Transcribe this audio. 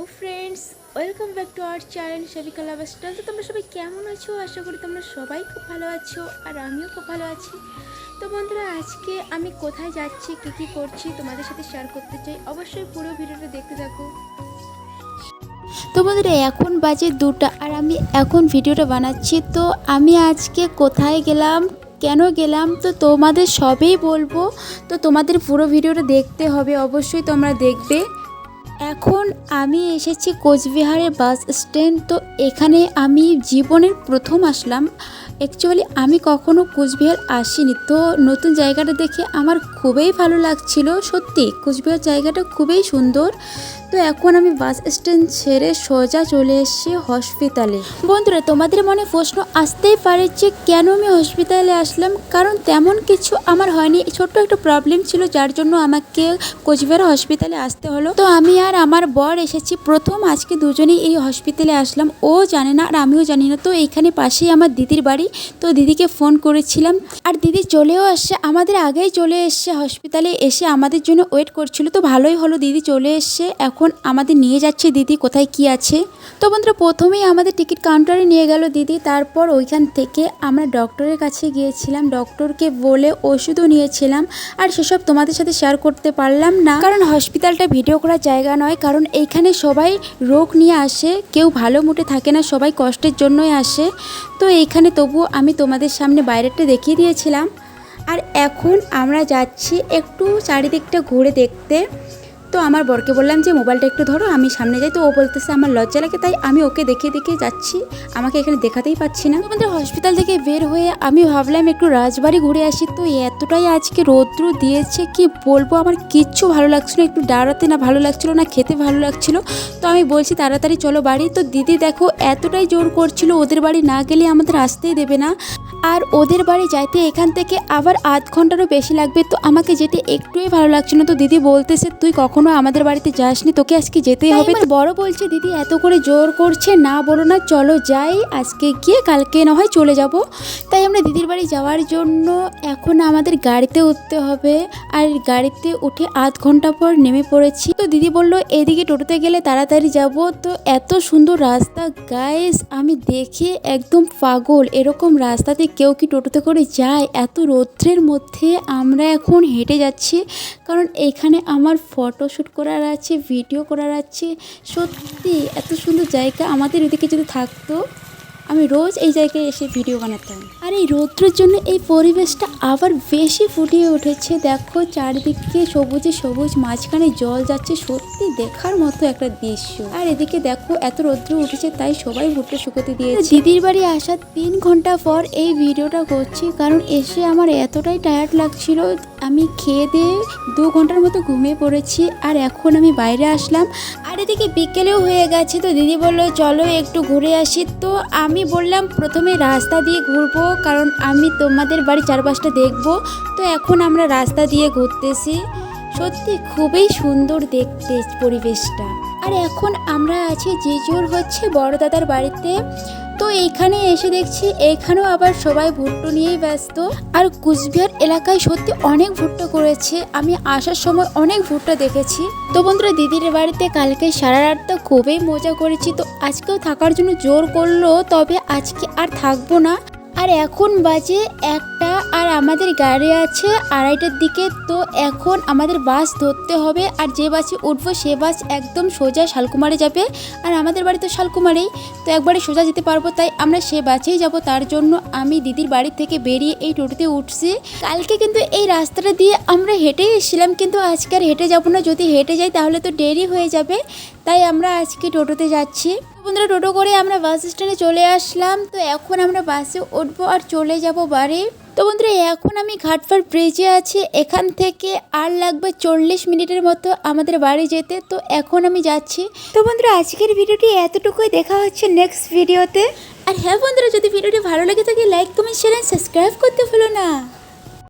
Welcome back to our channel love style তো তোমরা সবাই কেমন আছো? আশা করি তোমরা সবাই খুব ভালো আছো আর আমিও খুব ভালো আছি। তো বন্ধুরা, আজকে আমি কোথায় যাচ্ছি, কী কী করছি তোমাদের সাথে শেয়ার করতে চাই, অবশ্যই পুরো ভিডিওটা দেখতে থাকো। তো বন্ধুরা, এখন বাজে দুটা আর আমি এখন ভিডিওটা বানাচ্ছি। তো আমি আজকে কোথায় গেলাম, কেন গেলাম, তো তোমাদের সবেই বলব। তো তোমাদের পুরো ভিডিওটা দেখতে হবে, অবশ্যই তোমরা দেখবে। এখন আমি এসেছি কোচবিহারের বাস স্ট্যান্ড, তো এখানে আমি জীবনের প্রথম আসলাম। অ্যাকচুয়ালি আমি কখনো কোচবিহার আসিনি, তো নতুন জায়গাটা দেখে আমার খুবই ভালো লাগছিল, সত্যি। কোচবিহার জায়গাটা খুবই সুন্দর। তো এখন আমি বাস স্ট্যান্ড ছেড়ে সোজা চলে এসেছি হসপিটালে বন্ধুরা, তোমাদের মনে প্রশ্ন আসতেই পারে যে কেন আমি হসপিটালে আসলাম? কারণ তেমন কিছু আমার হয়নি। ছোট্ট একটা প্রবলেম ছিল, যার জন্য আমাকে কোচবিহার হসপিটালে আসতে হলো। তো আমি আর আমার বর এসেছি। প্রথম আজকে দুজনেই এই হসপিটালে আসলাম। ও জানে না আর আমিও জানি না। তো এইখানে পাশেই আমার দিদির বাড়ি। তো দিদিকে ফোন করেছিলাম। আর দিদি চলেও আসছে। আমাদের আগেই চলে এসছে হসপিটালে এসে আমাদের জন্য ওয়েট করছিল। তো ভালোই হলো। দিদি চলে এসছে। এখন আমাদের নিয়ে যাচ্ছে দিদি কোথায় কি আছে? তো বন্ধুরা, প্রথমেই আমাদের টিকিট কাউন্টারে নিয়ে গেল দিদি। তারপর ওইখান থেকে আমরা ডক্টরের কাছে গিয়েছিলাম। ডক্টরকে বলে ওষুধও নিয়েছিলাম। আর সেসব তোমাদের সাথে শেয়ার করতে পারলাম না। কারণ হসপিটালটা ভিডিও করার জায়গা নয়। কারণ এইখানে সবাই রোগ নিয়ে আসে। কেউ ভালো মুটে থাকে না। সবাই কষ্টের জন্যই আসে। তো এইখানে তবুও আমি তোমাদের সামনে বাইরেটা দেখিয়ে দিয়েছিলাম। আর এখন আমরা যাচ্ছি একটু চারিদিকটা ঘুরে দেখতে। তো আমার বরকে বললাম যে, মোবাইলটা একটু ধরো, আমি সামনে যাই। তো ও বলতেছে, আমার লজ্জা লাগে, তাই আমি ওকে দেখে দেখে যাচ্ছি। আমাকে এখানে দেখাতেই পাচ্ছি না। আমাদের হসপিটাল থেকে বের হয়ে আমি ভাবলাম, একটু রাজবাড়ি ঘুরে আসি। তো এতটাই আজকে রৌদ্র দিয়েছে, কি বলব? আমার কিচ্ছু ভালো লাগছিল একটু দাঁড়াতে না ভালো লাগছিল না, খেতে ভালো লাগছিল। তো আমি বলছি, তাড়াতাড়ি চলো বাড়ি। তো দিদি দেখো, এতটাই জোর করছিল, ওদের বাড়ি না গেলে আমাদের আসতেই দেবে না। আর ওদের বাড়ি যাইতে এখান থেকে আবার আধ ঘন্টারও বেশি লাগবে। তো আমাকে যেতে একটুই ভালো লাগছে না। তো দিদি বলতেছে তুই কখনো আমাদের বাড়িতে যাসনি তোকে আজকে যেতেই হবে। তো বড় বলছে দিদি এত করে জোর করছে না বলো না চলো যাই। আজকে গিয়ে কালকে না হয় চলে যাব। তাই আমরা দিদির বাড়ি যাওয়ার জন্য এখন আমাদের গাড়িতে উঠতে হবে। আর গাড়িতে উঠে আধ ঘণ্টা পর নেমে পড়েছি। তো দিদি বলল, এদিকে টোটোতে গেলে তাড়াতাড়ি যাব। তো এত সুন্দর রাস্তা গাইস আমি দেখে একদম পাগল। এরকম রাস্তাতে কেউ কি টোটোতে করে যায়? এত রৌদ্রের মধ্যে আমরা এখন হেঁটে যাচ্ছি। কারণ এখানে আমার ফটো শ্যুট করার আছে ভিডিও করার আছে। সত্যি, এত সুন্দর জায়গা আমাদের এদিকে যদি থাকতো। আমি রোজ এই জায়গায় এসে ভিডিও বানাতাম। আর এই রৌদ্রের জন্য এই পরিবেশটা আবার বেশি ফুটিয়ে উঠেছে। দেখো চারিদিকে সবুজে সবুজ, মাঝখানে জল যাচ্ছে। সত্যি দেখার মতো একটা দৃশ্য। আর এদিকে দেখো এত রৌদ্র উঠেছে, তাই সবাই ভুট্টা শুকোতে দিয়েছে। দিদির বাড়ি আসার তিন ঘণ্টা পর এই ভিডিওটা করছি, কারণ এসে আমার এতটাই টায়ার্ড লাগছিল। আমি খেয়ে দিয়ে দু ঘণ্টার মতো ঘুমিয়ে পড়েছি, আর এখন আমি বাইরে আসলাম। আর এদিকে বিকেলেও হয়ে গেছে, তো দিদি বলল, চলো একটু ঘুরে আসি। তো আমি বললাম, প্রথমে রাস্তা দিয়ে ঘুরবো, কারণ আমি তোমাদের বাড়ি চারপাশটা দেখব। তো এখন আমরা রাস্তা দিয়ে ঘুরতেছি। সত্যি খুবই সুন্দর দেখতে পরিবেশটা। আর এখন আমরা আছি জিজুর হচ্ছে বড় দাদার বাড়িতে। তো এইখানে এসে দেখছি এইখানেও আবার সবাই ভুট্টো নিয়েই ব্যস্ত। আর কুচবিহার এলাকায় সত্যি অনেক ভুট্টো করেছে। আমি আসার সময় অনেক ভুট্টো দেখেছি। তো বন্ধুরা, দিদির বাড়িতে কালকে সারা রাতটা খুবই মজা করেছি। তো আজকেও থাকার জন্য জোর করল, তবে আজকে আর থাকব না। আর এখন বাজে একটা আর আমাদের গাড়ি আছে আড়াইটার দিকে, তো এখন আমাদের বাস ধরতে হবে। আর যে বাসে উঠবো সে বাস একদম সোজা শালকুমারে যাবে। আর আমাদের বাড়ি তো শালকুমারেই, তো একবারে সোজা যেতে পারব, তাই আমরা সে বাসেই যাব। তার জন্য আমি দিদির বাড়ি থেকে বেরিয়ে এই টোটোতে উঠছি। কালকে কিন্তু এই রাস্তাটা দিয়ে আমরা হেঁটেই এসেছিলাম, কিন্তু আজকে আর হেঁটে যাব না। যদি হেঁটে যাই তাহলে তো দেরি হয়ে যাবে, তাই আমরা আজকে টোটোতে যাচ্ছি। বন্ধুরা, টোটো করে আমরা বাস স্ট্যান্ডে চলে আসলাম। তো এখন আমরা বাসে উঠবো আর চলে যাব বাড়ি। তো বন্ধুরা এখন আমি ঘাটফার ব্রিজে আছি। এখান থেকে আর লাগবে চল্লিশ মিনিটের মতো আমাদের বাড়ি যেতে। তো এখন আমি যাচ্ছি। তো বন্ধুরা আজকের ভিডিওটি এতটুকুই। দেখা হচ্ছে নেক্সট ভিডিওতে আর হ্যাঁ বন্ধুরা যদি ভিডিওটি ভালো লাগে থাকে লাইক কমেন্ট শেয়ার সাবস্ক্রাইব করতে ভুলো না।